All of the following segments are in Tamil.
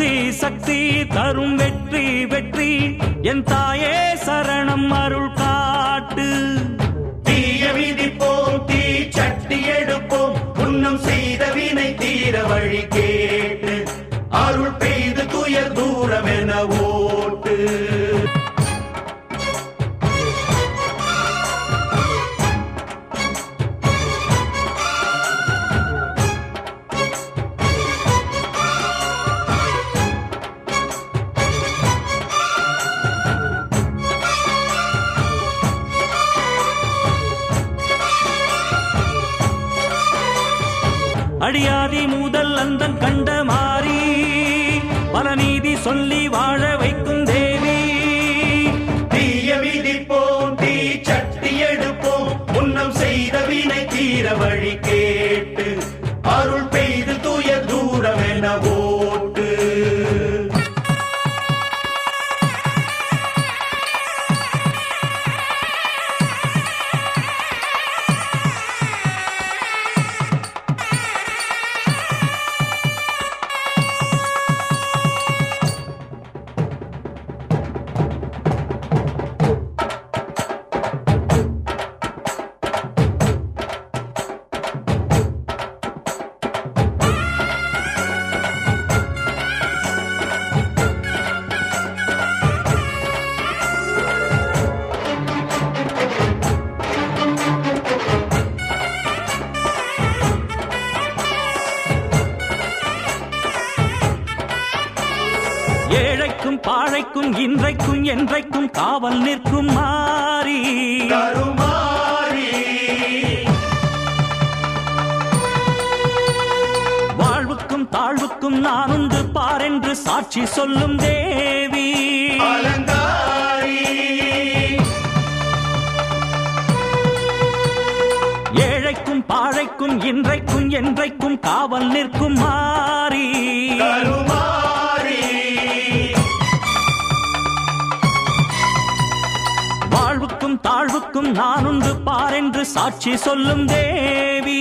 சக்தி சக்தி தரும் வெற்றி வெற்றி. என் தாயே சரணம் அருள் காட்டு அடியாதி முதல் அந்தன் கண்ட மாறி பல நீதி சொல்லி வாழ வைக்கும் தேவி. தீய மிதிப்போம் தீ சட்டி எடுப்போம் முன்னம் செய்த வினை தீர வழி கேட்டு அருள் பாழைக்கும் இன்றைக்கும் என்றைக்கும் காவல் நிற்கும் மாறி. வாழ்வுக்கும் தாழ்வுக்கும் நான் உண்டு பாரென்று சாட்சி சொல்லும் தேவி. ஏழைக்கும் பாழைக்கும் இன்றைக்கும் என்றைக்கும் காவல் நிற்கும் மாறி. நான் உண்டு பாரென்று சாட்சி சொல்லும் தேவி.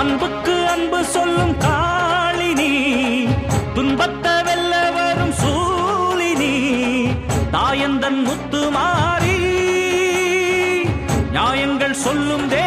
அன்புக்கு அன்பு சொல்லும் காளினி துன்பத்தை வெல்ல வரும் சூலினி தாயந்தன் முத்து மாறி நியாயங்கள் சொல்லும் தேவி